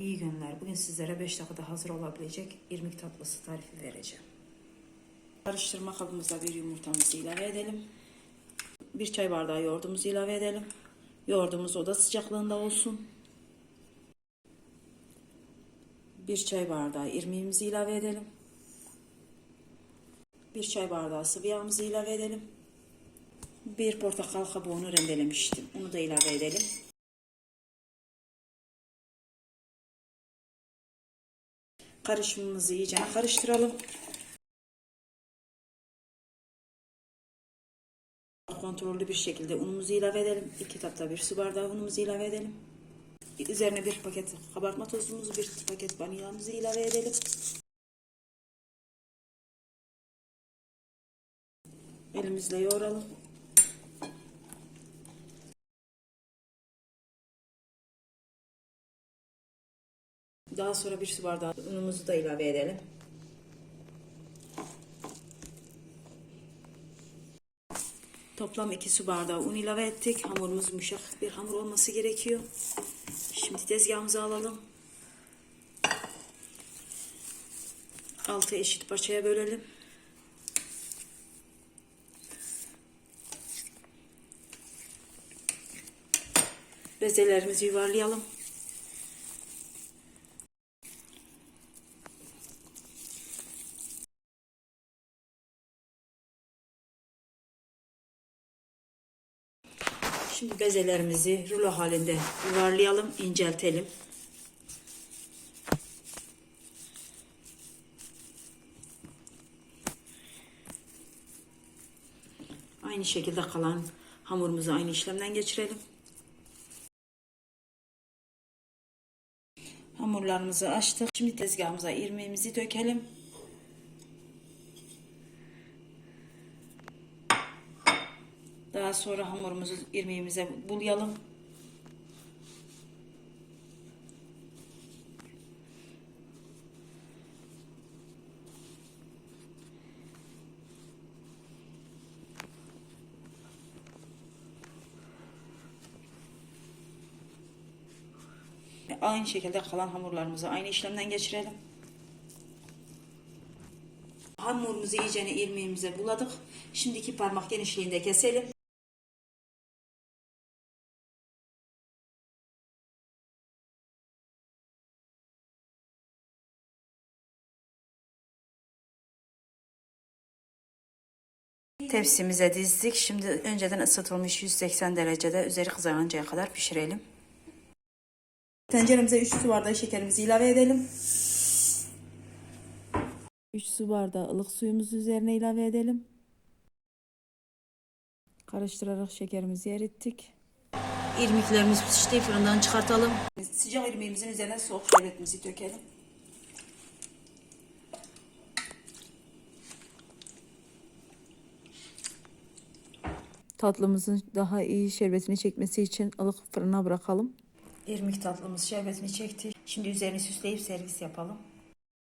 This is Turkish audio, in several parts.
İyi günler. Bugün sizlere 5 dakikada hazır olabilecek irmik tatlısı tarifi vereceğim. Karıştırma kabımıza bir yumurtamızı ilave edelim. Bir çay bardağı yoğurdumuzu ilave edelim. Yoğurdumuz oda sıcaklığında olsun. Bir çay bardağı irmiğimizi ilave edelim. Bir çay bardağı sıvı yağımızı ilave edelim. Bir portakal kabuğunu rendelemiştim. Onu da ilave edelim. Karışımımızı iyice karıştıralım. Kontrollü bir şekilde unumuzu ilave edelim. İki tatlı bir su bardağı unumuzu ilave edelim. Üzerine bir paket kabartma tozumuzu, bir paket vanilyamızı ilave edelim. Elimizle yoğuralım. Daha sonra bir su bardağı unumuzu da ilave edelim. Toplam 2 su bardağı un ilave ettik. Hamurumuz yumuşak bir hamur olması gerekiyor. Şimdi tezgahımıza alalım. 6 eşit parçaya bölelim. Bezelerimizi yuvarlayalım. Şimdi bezelerimizi rulo halinde yuvarlayalım, inceltelim. Aynı şekilde kalan hamurumuzu aynı işlemden geçirelim. Hamurlarımızı açtık. Şimdi tezgahımıza irmiğimizi dökelim. Daha sonra hamurumuzu irmiğimize bulayalım. Aynı şekilde kalan hamurlarımızı aynı işlemden geçirelim. Hamurumuzu iyice irmiğimize buladık. Şimdi iki parmak genişliğinde keselim. Tepsimize dizdik. Şimdi önceden ısıtılmış 180 derecede üzeri kızarıncaya kadar pişirelim. Tenceremize 3 su bardağı şekerimizi ilave edelim. 3 su bardağı ılık suyumuzu üzerine ilave edelim. Karıştırarak şekerimizi erittik. İrmiklerimiz pişti fırından çıkartalım. Sıcak irmiğimizin üzerine soğuk şerbetimizi dökelim. Tatlımızın daha iyi şerbetini çekmesi için ılık fırına bırakalım. İrmik tatlımız şerbetini çekti. Şimdi üzerini süsleyip servis yapalım.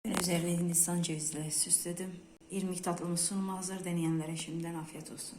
Ben üzerine Hindistan cevizle süsledim. İrmik tatlımız sunuma hazır. Deneyenlere şimdiden afiyet olsun.